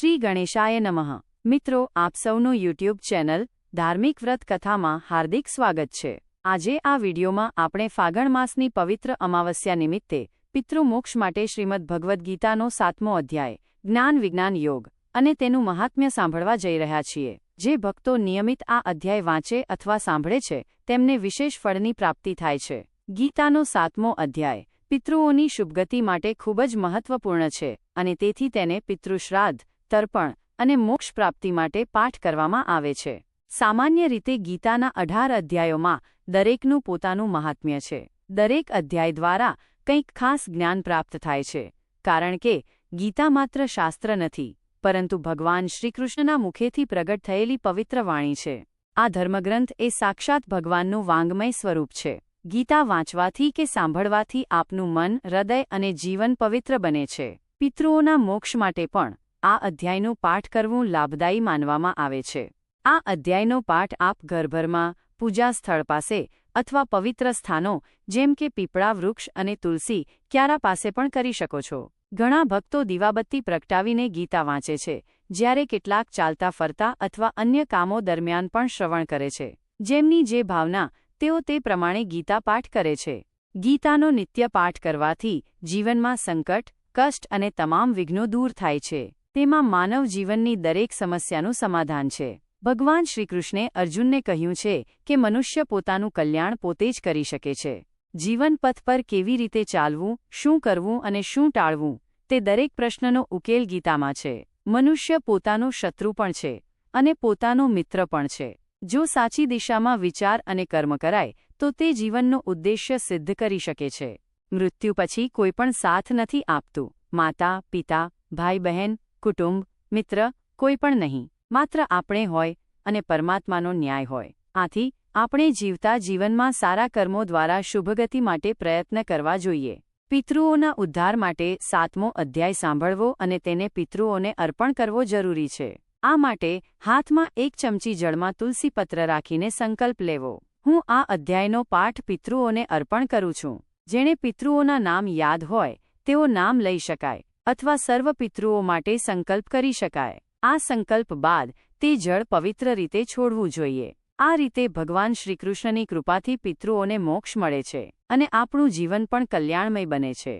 શ્રી ગણેશાય નમઃ. મિત્રો, આપ સૌનું યુટ્યુબ ચેનલ ધાર્મિક વ્રત કથામાં હાર્દિક સ્વાગત છે. આજે આ વિડીયોમાં આપણે ફાગણ માસની પવિત્ર અમાવસ્યા નિમિત્તે પિતૃમોક્ષ માટે શ્રીમદ ભગવદ્ ગીતાનો સાતમો અધ્યાય, જ્ઞાન વિજ્ઞાન યોગ અને તેનું મહાત્મ્ય સાંભળવા જઈ રહ્યા છીએ. જે ભક્તો નિયમિત આ અધ્યાય વાંચે અથવા સાંભળે છે, તેમને વિશેષ ફળની પ્રાપ્તિ થાય છે. ગીતાનો સાતમો અધ્યાય, પિતૃઓની શુભગતિ માટે ખૂબ જ મહત્વપૂર્ણ છે અને તેથી તેને પિતૃશ્રાદ્ધ તર્પણ અને મોક્ષ પ્રાપ્તિ માટે પાઠ કરવામાં આવે છે. સામાન્ય રીતે ગીતાના અઢાર અધ્યાયોમાં દરેકનું પોતાનું મહાત્મ્ય છે. દરેક અધ્યાય દ્વારા કંઈક ખાસ જ્ઞાન પ્રાપ્ત થાય છે. કારણ કે ગીતા માત્ર શાસ્ત્ર નથી, પરંતુ ભગવાન શ્રીકૃષ્ણના મુખેથી પ્રગટ થયેલી પવિત્ર વાણી છે. આ ધર્મગ્રંથ એ સાક્ષાત ભગવાનનું વાંગમય સ્વરૂપ છે. ગીતા વાંચવાથી કે સાંભળવાથી આપનું મન, હૃદય અને જીવન પવિત્ર બને છે. પિતૃઓના મોક્ષ માટે પણ આ અધ્યાયનો પાઠ કરવું લાભદાયી માનવામાં આવે છે. આ અધ્યાયનો પાઠ આપ ઘરભરમાં, પૂજા સ્થળ પાસે અથવા પવિત્ર સ્થાનો, જેમ કે પીપળા, વૃક્ષ અને તુલસી, ક્યારા પાસે પણ કરી શકો છો. ઘણા ભક્તો દીવાબત્તી પ્રગટાવીને ગીતા વાંચે છે, જ્યારે કેટલાક ચાલતા ફરતા અથવા અન્ય કામો દરમિયાન પણ શ્રવણ કરે છે. જેમની જે ભાવના, તેઓ તે પ્રમાણે ગીતા પાઠ કરે છે. ગીતાનો નિત્ય પાઠ કરવાથી જીવનમાં સંકટ, કષ્ટ અને તમામ વિઘ્નો દૂર થાય છે. તેમાં માનવ જીવનની દરેક સમસ્યાનું સમાધાન છે. ભગવાન શ્રીકૃષ્ણે અર્જુનને કહ્યું છે કે મનુષ્ય પોતાનું કલ્યાણ પોતે જ કરી શકે છે. જીવનપથ પર કેવી રીતે ચાલવું, શું કરવું અને શું ટાળવું, તે દરેક પ્રશ્નનો ઉકેલ ગીતામાં છે. મનુષ્ય પોતાનો શત્રુ પણ છે અને પોતાનો મિત્ર પણ છે. જો સાચી દિશામાં વિચાર અને કર્મ કરાય, તો તે જીવનનો ઉદ્દેશ્ય સિદ્ધ કરી શકે છે. મૃત્યુ પછી કોઈ પણ સાથ નથી આપતું. માતા, પિતા ભાઈ બહેન કુટુંબ, મિત્ર, કોઈ પણ નહીં. માત્ર આપણે હોય અને પરમાત્માનો ન્યાય હોય. આથી, આપણે જીવતા જીવનમાં સારા કર્મો દ્વારા શુભગતિ માટે પ્રયત્ન કરવા જોઈએ. પિતૃઓના ઉદ્ધાર માટે સાતમો અધ્યાય સાંભળવો અને તેને પિતૃઓને અર્પણ કરવો જરૂરી છે. આ માટે હાથમાં એક ચમચી જળમાં તુલસીપત્ર રાખીને સંકલ્પ લેવો. હું આ અધ્યાયનો પાઠ પિતૃઓને અર્પણ કરું છું. જેણે પિતૃઓના નામ યાદ હોય, તેઓ નામ લઈ શકાય. અથવા સર્વ પિતૃઓ માટે સંકલ્પ કરી શકાય. આ સંકલ્પ બાદ તે જળ પવિત્ર રીતે છોડવું જોઈએ. આ રીતે ભગવાન શ્રીકૃષ્ણની કૃપાથી પિતૃઓને મોક્ષ મળે છે અને આપણું જીવન પણ કલ્યાણમય બને છે.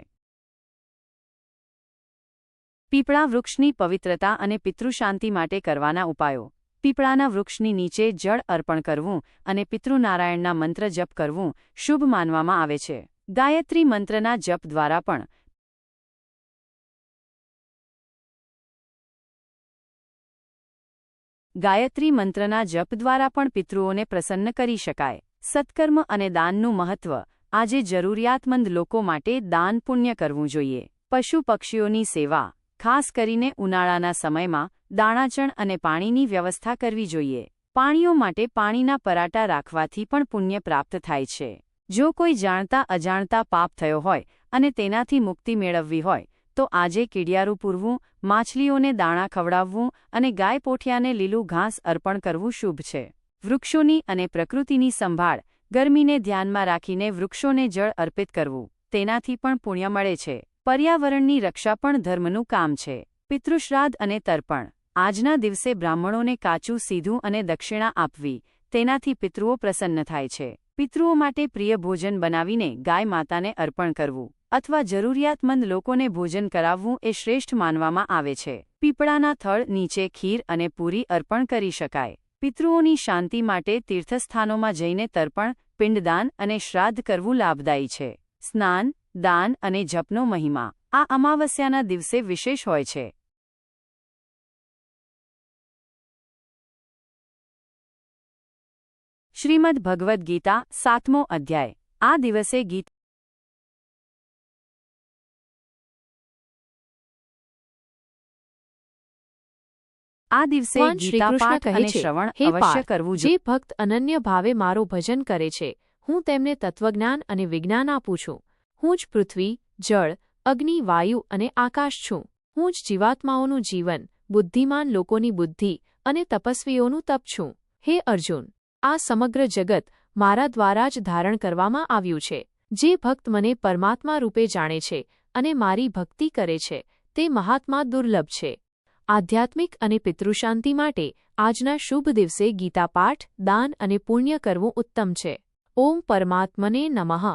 પીપળા વૃક્ષની પવિત્રતા અને પિતૃશાંતિ માટે કરવાના ઉપાયો. પીપળાના વૃક્ષની નીચે જળ અર્પણ કરવું અને પિતૃનારાયણના મંત્ર જપ કરવું શુભ માનવામાં આવે છે. ગાયત્રી મંત્રના જપ દ્વારા પણ ગાયત્રી મંત્રના જપ દ્વારા પણ પિતૃઓને પ્રસન્ન કરી શકાય. સત્કર્મ અને દાનનું મહત્વ. આજે જરૂરિયાતમંદ લોકો માટે દાન પુણ્ય કરવું જોઈએ. પશુ પક્ષીઓની સેવા. ખાસ કરીને ઉનાળાના સમયમાં દાણાચણ અને પાણીની વ્યવસ્થા કરવી જોઈએ. પાણીઓ માટે પાણીના પરાટા રાખવાથી પણ પુણ્ય પ્રાપ્ત થાય છે. જો કોઈ જાણતા અજાણતા પાપ થયો હોય અને તેનાથી મુક્તિ મેળવવી હોય તો આજે કીડિયારું પૂરવું, માછલીઓને દાણા ખવડાવવું અને ગાય પોઠિયાને લીલું ઘાસ અર્પણ કરવું શુભ છે. વૃક્ષોની અને પ્રકૃતિની સંભાળ, ગરમીને ધ્યાનમાં રાખીને વૃક્ષોને જળ અર્પિત કરવું, તેનાથી પણ પુણ્ય મળે છે. પર્યાવરણની રક્ષા પણ ધર્મનું કામ છે. પિતૃશ્રાદ્ધ અને તર્પણ. આજના દિવસે બ્રાહ્મણોને કાચું, સીધું અને દક્ષિણા આપવી, તેનાથી પિતૃઓ પ્રસન્ન થાય છે. પિતૃઓ માટે પ્રિય ભોજન બનાવીને ગાય માતાને અર્પણ કરવું અથવા જરૂરિયાતમંદ લોકોને ભોજન કરાવવું એ શ્રેષ્ઠ માનવામાં આવે છે. પીપળાના થળ નીચે ખીર અને પૂરી અર્પણ કરી શકાય. પિતૃઓની શાંતિ માટે તીર્થસ્થાનોમાં જઈને તર્પણ, પિંડદાન અને શ્રાદ્ધ કરવું લાભદાયી છે. સ્નાન, દાન અને જપનો મહિમા આ અમાવસ્યાના દિવસે વિશેષ હોય છે. શ્રીમદ ભગવદ્ ગીતા સાતમો અધ્યાય. આ દિવસે ગીત આ દિવસે ગીતા પાઠ અને શ્રવણ અવશ્ય કરવું જે. ભક્ત અનન્ય ભાવે મારું ભજન કરે છે હું તેમને તત્વજ્ઞાન અને વિજ્ઞાન આપું છું. હું જ પૃથ્વી જળ અગ્નિ વાયુ અને આકાશ છું. હું જ જીવાત્માઓનું જીવન બુદ્ધિમાન લોકોની બુદ્ધિ અને તપસ્વીઓનું તપ છું. હે અર્જુન આ સમગ્ર જગત મારા દ્વારા જ ધારણ કરવામાં આવ્યું છે. જે ભક્ત મને પરમાત્મા રૂપે જાણે છે અને મારી ભક્તિ કરે છે, તે મહાત્મા દુર્લભ છે. આધ્યાત્મિક અને પિતૃશાંતિ માટે આજના શુભ દિવસે ગીતાપાઠ દાન અને પુણ્ય કરવું ઉત્તમ છે. ઓમ પરમાત્મને નમઃ.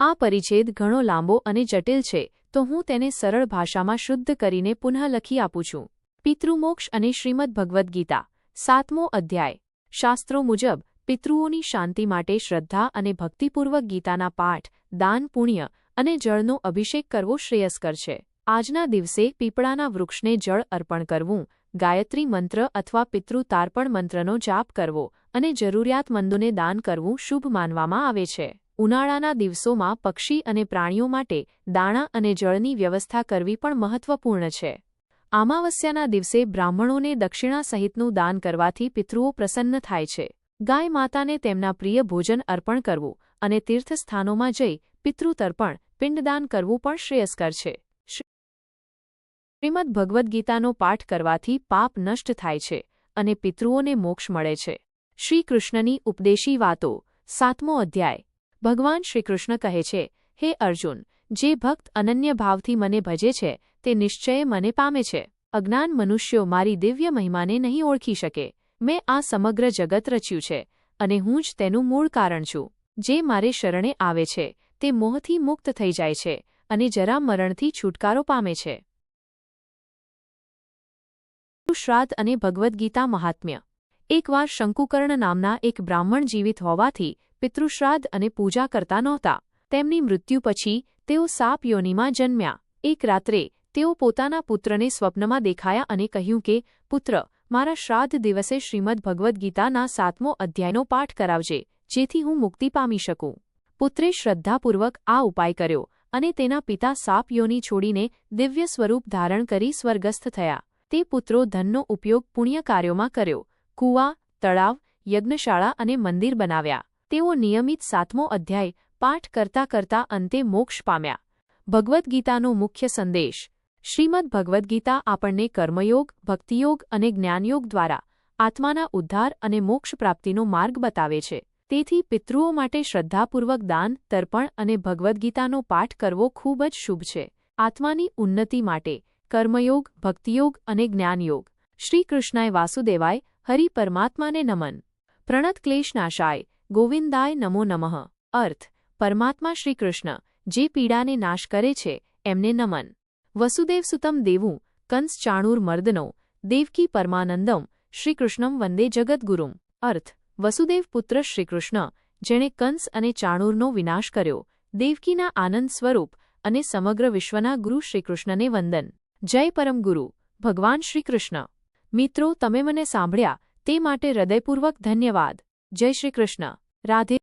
આ પરિચ્છેદ ઘણો લાંબો અને જટિલ છે, તો હું તેને સરળ ભાષામાં શુદ્ધ કરીને પુનઃ લખી આપું છું. પિતૃમોક્ષ અને શ્રીમદ ભગવદ્ ગીતા, સાતમો અધ્યાય. શાસ્ત્રો મુજબ, પિતૃઓની શાંતિ માટે શ્રદ્ધા અને ભક્તિપૂર્વક ગીતાના પાઠ, દાન, પુણ્ય અને જળનો અભિષેક કરવો શ્રેયસ્કર છે. આજના દિવસે પીપળાના વૃક્ષને જળ અર્પણ કરવું, ગાયત્રી મંત્ર અથવા પિતૃ તાર્પણ મંત્રનો જાપ કરવો અને જરૂરિયાતમંદોને દાન કરવું શુભ માનવામાં આવે છે. ઉનાળાના દિવસોમાં પક્ષી અને પ્રાણીઓ માટે દાણા અને જળની વ્યવસ્થા કરવી પણ મહત્વપૂર્ણ છે. અમાવસ્યાના દિવસે બ્રાહ્મણોને દક્ષિણા સહિતનું દાન કરવાથી પિતૃઓ પ્રસન્ન થાય છે. ગાય માતાને તેમના પ્રિય ભોજન અર્પણ કરવું અને તીર્થસ્થાનોમાં જઈ પિતૃતર્પણ, પિંડદાન કરવું પણ શ્રેયસ્કર છે. શ્રીમદ ભગવદ્ ગીતાનો પાઠ કરવાથી પાપ નષ્ટ થાય છે અને પિતૃઓને મોક્ષ મળે છે. શ્રી કૃષ્ણની ઉપદેશી વાતો, સાતમો અધ્યાય. ભગવાન શ્રીકૃષ્ણ કહે છે, હે અર્જુન, જે ભક્ત અનન્ય ભાવથી મને ભજે છે તે નિશ્ચયે મને પામે છે. અજ્ઞાન મનુષ્યો મારી દિવ્ય મહિમાને નહીં ઓળખી શકે. મેં આ સમગ્ર જગત રચ્યું છે અને હું જ તેનું મૂળ કારણ છું. જે મારે શરણે આવે છે, તે મોહથી મુક્ત થઈ જાય છે અને જરા મરણથી છુટકારો પામે છે. શ્રાદ્ધ અને ભગવદ્ ગીતા મહાત્મ્ય. એકવાર શંકુકર્ણ નામના એક બ્રાહ્મણ જીવિત હોવાથી પિતૃશ્રાદ્ધ અને પૂજા કરતા નહોતા. તેમની મૃત્યુ પછી તેઓ સાપ યોનિમાં જન્મ્યા. એક રાત્રે તેઓ પોતાના પુત્રને સ્વપ્નમાં દેખાયા અને કહ્યું કે, પુત્ર, મારા શ્રાદ્ધ દિવસે શ્રીમદ ભગવદ્ ગીતાના સાતમો અધ્યાયનો પાઠ કરાવજે, જેથી હું મુક્તિ પામી શકું. પુત્રે શ્રદ્ધાપૂર્વક આ ઉપાય કર્યો અને તેના પિતા સાપ યોની છોડીને દિવ્ય સ્વરૂપ ધારણ કરી સ્વર્ગસ્થ થયા. તે પુત્રો ધનનો ઉપયોગ પુણ્ય કાર્યોમાં કર્યો. કૂવા, તળાવ, યજ્ઞશાળા અને મંદિર બનાવ્યા. તેઓ નિયમિત સાતમો અધ્યાય પાઠ કરતા કરતા અંતે મોક્ષ પામ્યા. ભગવદ્ ગીતાનો મુખ્ય સંદેશ શ્રીમદ ભગવદ્ ગીતા આપણને કર્મયોગ, ભક્તિયોગ અને જ્ઞાનયોગ દ્વારા આત્માના ઉદ્ધાર અને મોક્ષ પ્રાપ્તિનો માર્ગ બતાવે છે. તેથી પિતૃઓ માટે શ્રદ્ધાપૂર્વક દાન, તર્પણ અને ભગવદ્ ગીતાનો પાઠ કરવો ખૂબ જ શુભ છે. આત્માની ઉન્નતિ માટે કર્મયોગ, ભક્તિયોગ અને જ્ઞાનયોગ. શ્રી કૃષ્ણાય વાસુદેવાય, હરિ પરમાત્માને નમન. પ્રણત ક્લેશનાશાય ગોવિંદાય નમો નમઃ. અર્થ, પરમાત્મા શ્રીકૃષ્ણ જે પીડાને નાશ કરે છે, એમને નમન. વસુદેવસુતમ દેવું કંસ ચાણૂર મર્દનો દેવકી પરમાનંદમ શ્રીકૃષ્ણમ વંદે જગદગુરુમ અર્થ વસુદેવ પુત્ર શ્રીકૃષ્ણ જેણે કંસ અને ચાણૂરનો વિનાશ કર્યો દેવકીના આનંદ સ્વરૂપ અને સમગ્ર વિશ્વના ગુરુ શ્રીકૃષ્ણને વંદન જય પરમ ગુરુ ભગવાન શ્રીકૃષ્ણ મિત્રો તમે મને સાંભળ્યા તે માટે હૃદયપૂર્વક ધન્યવાદ જય શ્રી કૃષ્ણ રાધે